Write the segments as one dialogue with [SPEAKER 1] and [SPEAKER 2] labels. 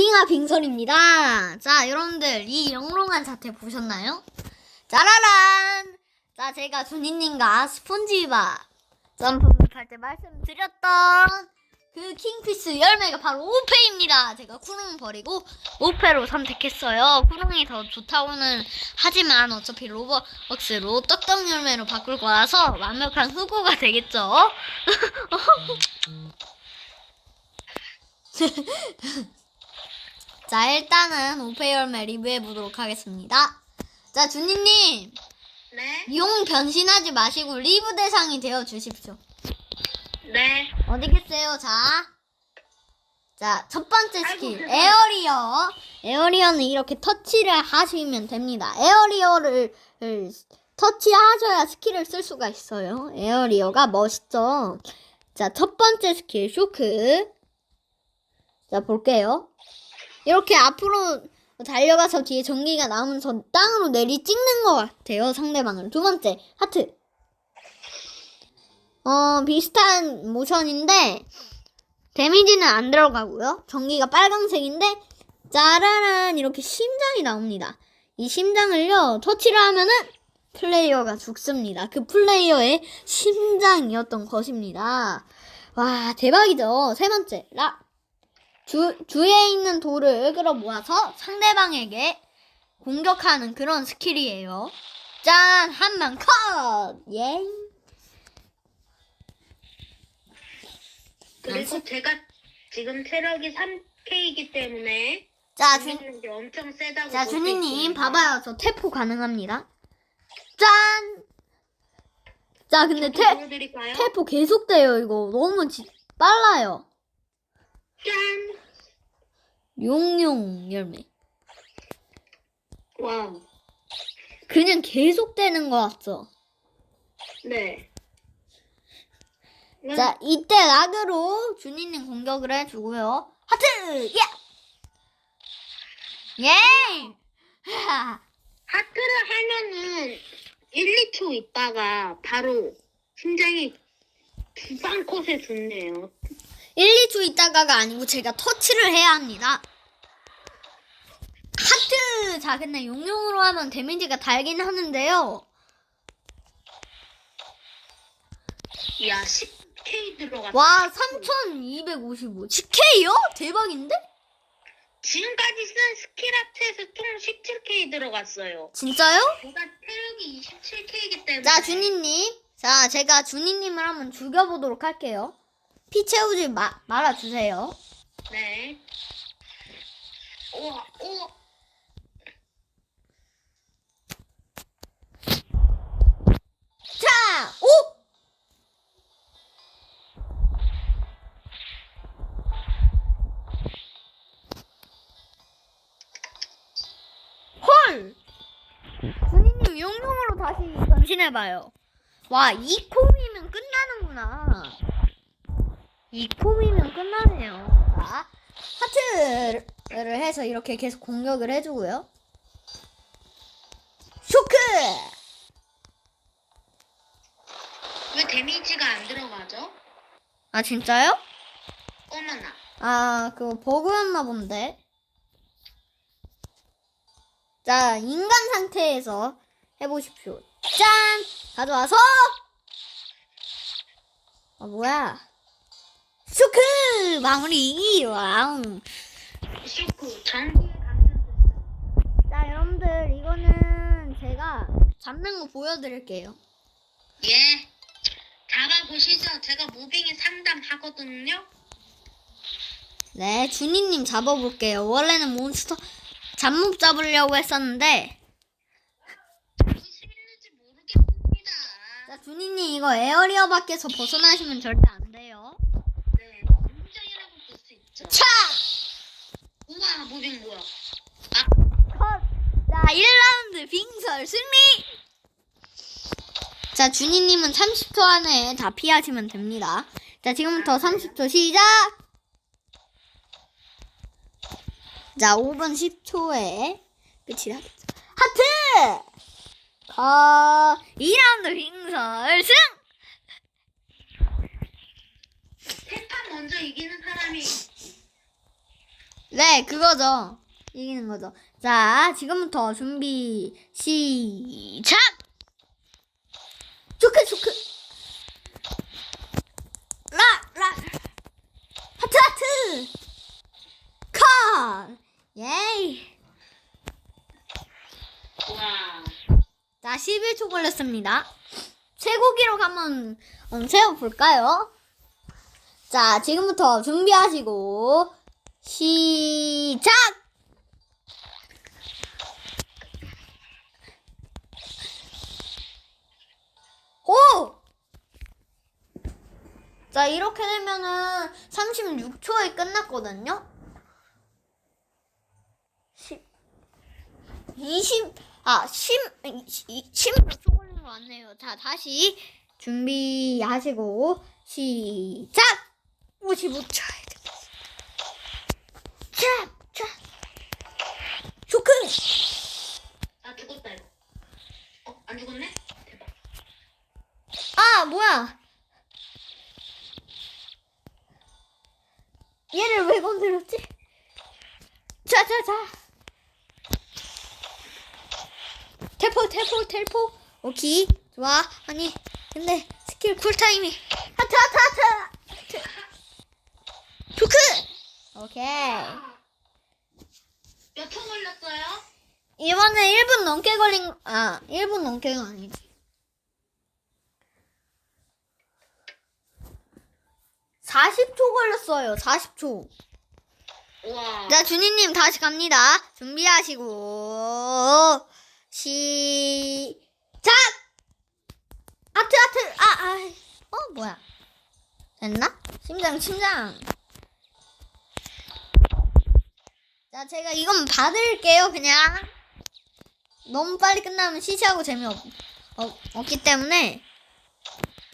[SPEAKER 1] 무빙아 빙설입니다. 자, 여러분들 이 영롱한 자태 보셨나요? 짜라란! 자, 제가 준이님과 스폰지바 점프할 때 말씀드렸던 그 킹피스 열매가 바로 오페입니다. 제가 쿠롱 버리고 오페로 선택했어요. 쿠롱이 더 좋다고는 하지만 어차피 로버벅스로 떡떡 열매로 바꿀 거라서 완벽한 후보가 되겠죠. 자, 일단은 오페 열매 리뷰해 보도록 하겠습니다. 자, 준이님,
[SPEAKER 2] 네?
[SPEAKER 1] 용 변신하지 마시고 리뷰 대상이 되어 주십시오.
[SPEAKER 2] 네.
[SPEAKER 1] 어디 계세요? 자. 자, 첫 번째 스킬. 에어리어. 에어리어는 이렇게 터치를 하시면 됩니다. 에어리어를 을, 터치하셔야 스킬을 쓸 수가 있어요. 에어리어가 멋있죠? 자, 첫 번째 스킬, 쇼크. 자, 볼게요. 이렇게 앞으로 달려가서 뒤에 전기가 나오면서 땅으로 내리 찍는 것 같아요. 상대방을. 두 번째, 하트. 어, 비슷한 모션인데, 데미지는 안 들어가고요. 전기가 빨강색인데, 짜라란 이렇게 심장이 나옵니다. 이 심장을요, 터치를 하면은 플레이어가 죽습니다. 그 플레이어의 심장이었던 것입니다. 와, 대박이죠. 세 번째, 라. 주, 주에 있는 돌을 끌어모아서 상대방에게 공격하는 그런 스킬이에요. 짠! 한명 컷! 예.
[SPEAKER 2] 그리고 제가 지금 체력이 3K이기 때문에
[SPEAKER 1] 자, 준,
[SPEAKER 2] 주인님이 엄청 세다고
[SPEAKER 1] 자, 준이님,
[SPEAKER 2] 있습니다.
[SPEAKER 1] 봐봐요. 저 태포 가능합니다. 짠! 자, 근데 태,
[SPEAKER 2] 보여드릴까요?
[SPEAKER 1] 태포 계속돼요, 이거. 너무 지, 빨라요.
[SPEAKER 2] 짠!
[SPEAKER 1] 용용 열매.
[SPEAKER 2] 와우.
[SPEAKER 1] 그냥 계속 되는 거 같죠?
[SPEAKER 2] 네. 네.
[SPEAKER 1] 자, 이때 락으로 준이님 공격을 해주고요. 하트! 야! 예!
[SPEAKER 2] 하트를 하면은 1, 2초 있다가 바로 심장이 두방 컷에 죽네요.
[SPEAKER 1] 1, 2초 있다가가 아니고 제가 터치를 해야 합니다. 하트! 자, 근데 용용으로 하면 데미지가 달긴 하는데요.
[SPEAKER 2] 야, 10K 들어갔어.
[SPEAKER 1] 와, 3255. 10K요? 대박인데?
[SPEAKER 2] 지금까지 쓴 스킬 하트에서 총 17K 들어갔어요.
[SPEAKER 1] 진짜요?
[SPEAKER 2] 제가 체력이 27K이기 때문에.
[SPEAKER 1] 자, 준이님. 자, 제가 준이님을 한번 죽여보도록 할게요. 피 채우지 마, 말아주세요.
[SPEAKER 2] 네. 우와, 우와.
[SPEAKER 1] 자, 오! 헐! 준이님 용용으로 다시 변신해봐요. 와, 이 콤이면 끝나는구나. 이 콤이면 끝나네요. 자, 하트를 해서 이렇게 계속 공격을 해주고요. 쇼크!
[SPEAKER 2] 왜 데미지가 안 들어가죠?
[SPEAKER 1] 아, 진짜요?
[SPEAKER 2] 어머나.
[SPEAKER 1] 아, 그거 버그였나 본데. 자, 인간 상태에서 해보십시오. 짠! 가져와서! 아, 뭐야. 쇼크! 마무리! 와우.
[SPEAKER 2] 쇼크, 전기에 감전됐어요.
[SPEAKER 1] 자, 여러분들, 이거는 제가 잡는 거 보여드릴게요.
[SPEAKER 2] 예. 잡아보시죠. 제가 무빙이 상담 하거든요.
[SPEAKER 1] 네, 준이님 잡아볼게요. 원래는 몬스터 잡목 잡으려고 했었는데,
[SPEAKER 2] 모르겠습니다.
[SPEAKER 1] 자, 준이님 이거 에어리어 밖에서 벗어나시면 절대 안 돼요.
[SPEAKER 2] 네. 굉장이라고 볼 수 있죠.
[SPEAKER 1] 차!
[SPEAKER 2] 우와, 무빙 뭐야?
[SPEAKER 1] 컷! 자, 1라운드 빙설 승리! 자, 준이님은 30초 안에 다 피하시면 됩니다. 자, 지금부터 30초 시작! 자, 5분 10초에 끝이 나겠죠. 하트! 컷! 2라운드 빙설 승!
[SPEAKER 2] 세판 먼저 이기는 사람이
[SPEAKER 1] 네, 그거죠. 이기는 거죠. 자, 지금부터 준비, 시작! 초크, 초크! 라, 라! 하트, 하트! 컷! 예이!
[SPEAKER 2] 와.
[SPEAKER 1] 자, 11초 걸렸습니다. 최고 기록 한번 음, 세워볼까요? 자, 지금부터 준비하시고, 시작! 오! 자, 이렇게 되면은 36초에 끝났거든요? 10, 20, 아, 10, 10몇 초 걸린 거 같네요. 자, 다시 준비하시고, 시작! 55초에 자, 자. 쇼크!
[SPEAKER 2] 아 죽었다 이거. 어? 안 죽었네? 대박.
[SPEAKER 1] 아. 얘를 왜 건드렸지? 자, 자, 자. 텔포, 텔포, 텔포. 오케이. 좋아. 아니, 근데 스킬 쿨타임이. 하트, 하트, 하트. 하트. 쇼크! 오케이.
[SPEAKER 2] 몇초 걸렸어요?
[SPEAKER 1] 이번에 1분 넘게 걸린, 아, 1분 넘게가 아니지. 40초 걸렸어요, 40초.
[SPEAKER 2] 우와.
[SPEAKER 1] 자, 준이님 다시 갑니다. 준비하시고, 시작! 하트, 하트, 아, 아, 어, 뭐야. 됐나? 심장, 심장. 자, 제가 이건 받을게요, 그냥. 너무 빨리 끝나면 시시하고 재미없, 어, 없기 때문에,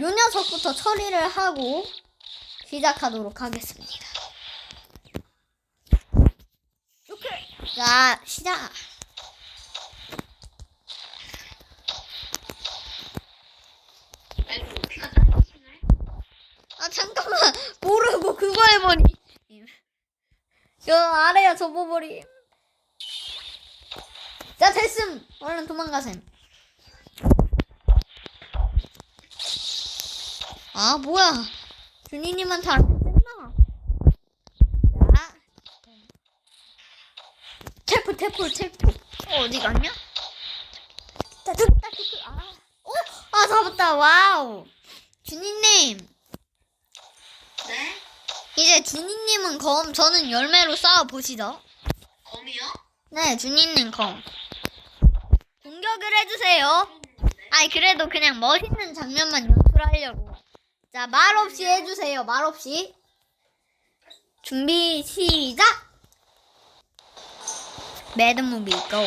[SPEAKER 1] 요 녀석부터 처리를 하고, 시작하도록 하겠습니다. 오케이. 자, 시작.
[SPEAKER 2] 아,
[SPEAKER 1] 잠깐만. 모르고 그거 해버리. 저 아래야 접어버림. 자, 됐음. 얼른 도망가셈. 아, 뭐야. 준이님한테 안 됐나? 자. 텔포, 텔포, 텔포. 어, 어디 갔냐? 자, 자, 자, 자, 아. 어? 아, 잡았다. 와우. 준이님.
[SPEAKER 2] 네?
[SPEAKER 1] 이제 준이님은 검, 저는 열매로 싸워 보시죠.
[SPEAKER 2] 검이요?
[SPEAKER 1] 네, 준이님 검. 공격을 해주세요. 아니 그래도 그냥 멋있는 장면만 연출하려고. 자, 말 없이 해주세요. 말 없이. 준비 시작. 매드 무비 고.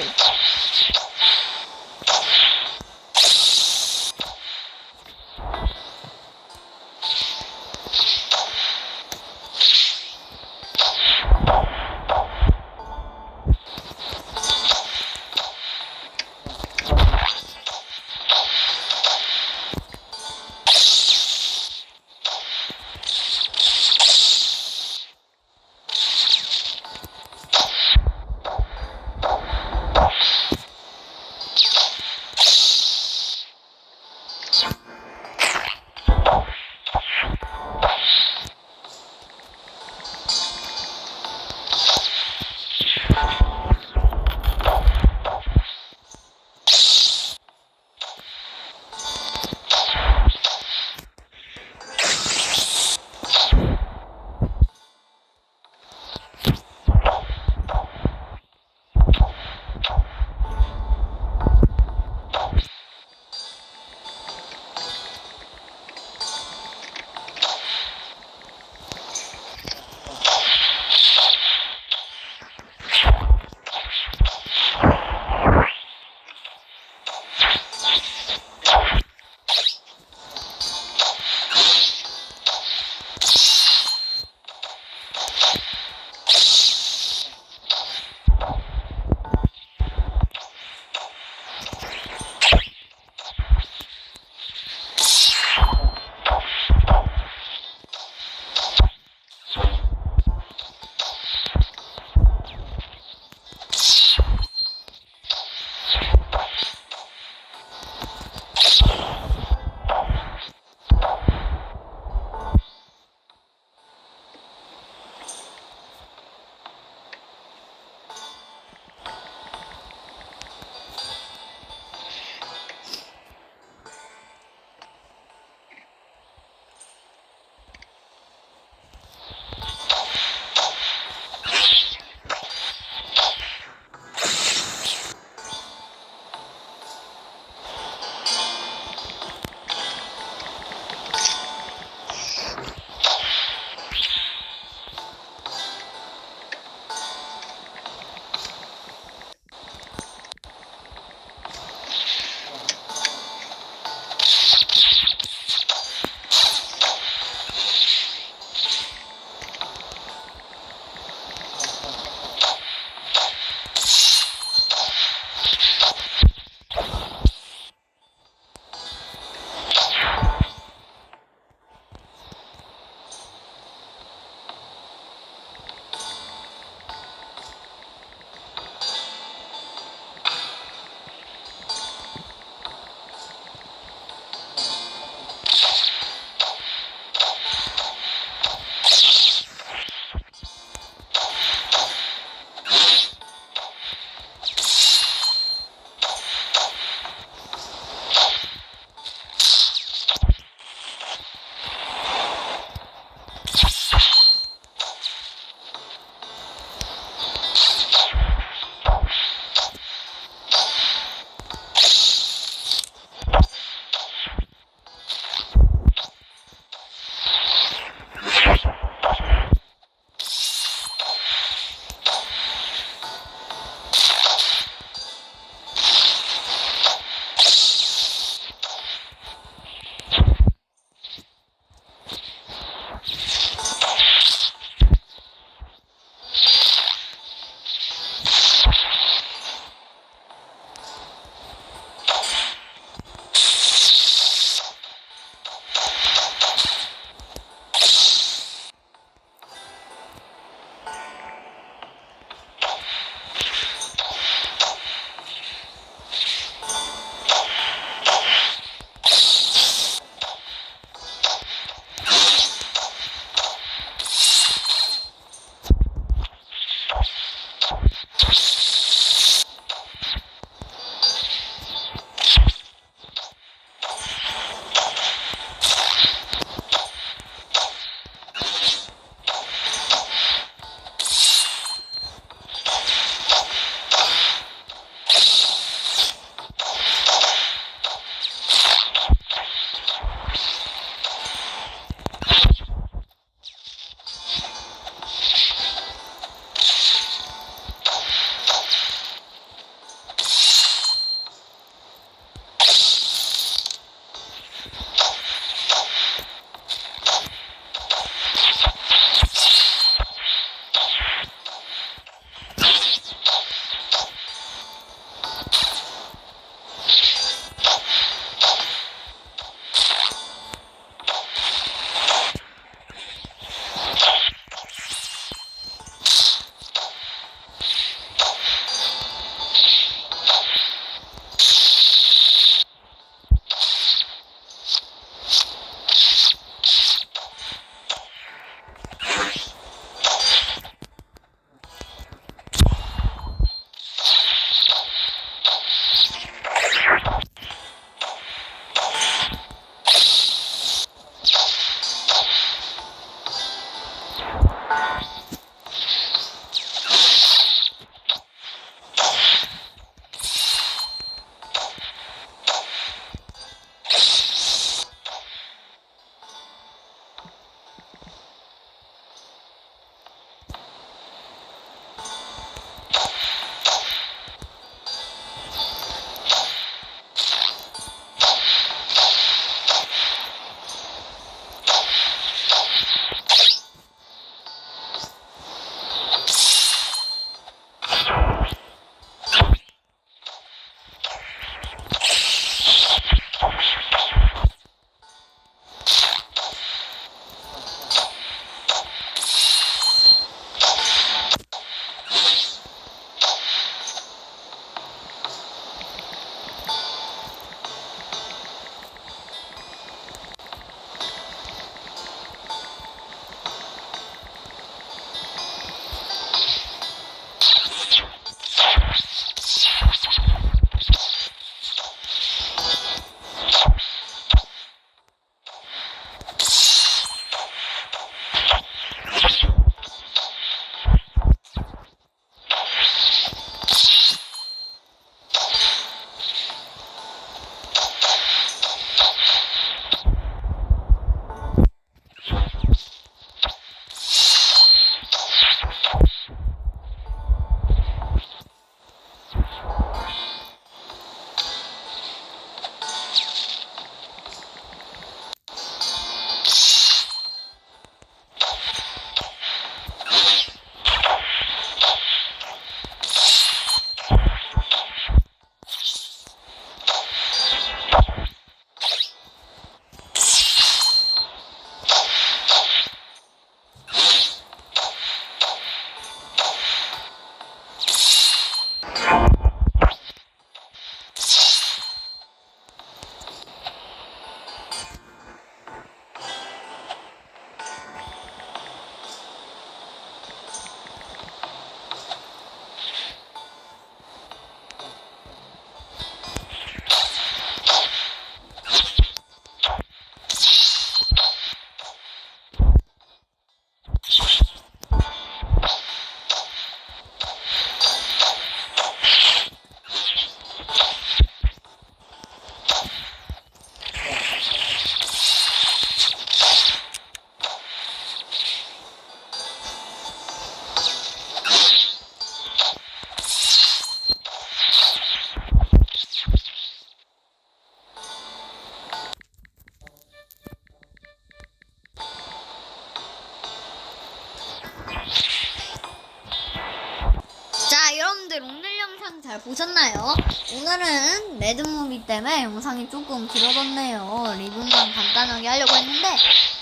[SPEAKER 1] 조금 길어졌네요. 리뷰만 간단하게 하려고 했는데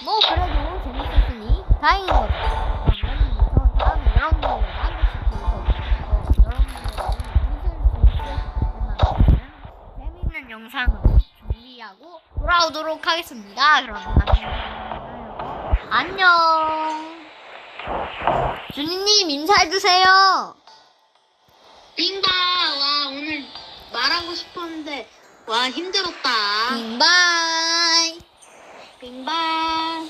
[SPEAKER 1] 뭐 그래도 재밌었으니 다행인 거죠. 그러면 저 다음에 여러분들과 같이 계속 여러분들과 재밌는 영상으로 준비하고 돌아오도록 하겠습니다. 그럼 안녕. 준이님 인사해주세요.
[SPEAKER 2] 빙바 와 오늘 말하고 싶었는데 와 힘들었다.
[SPEAKER 1] 빙바이.
[SPEAKER 2] 빙바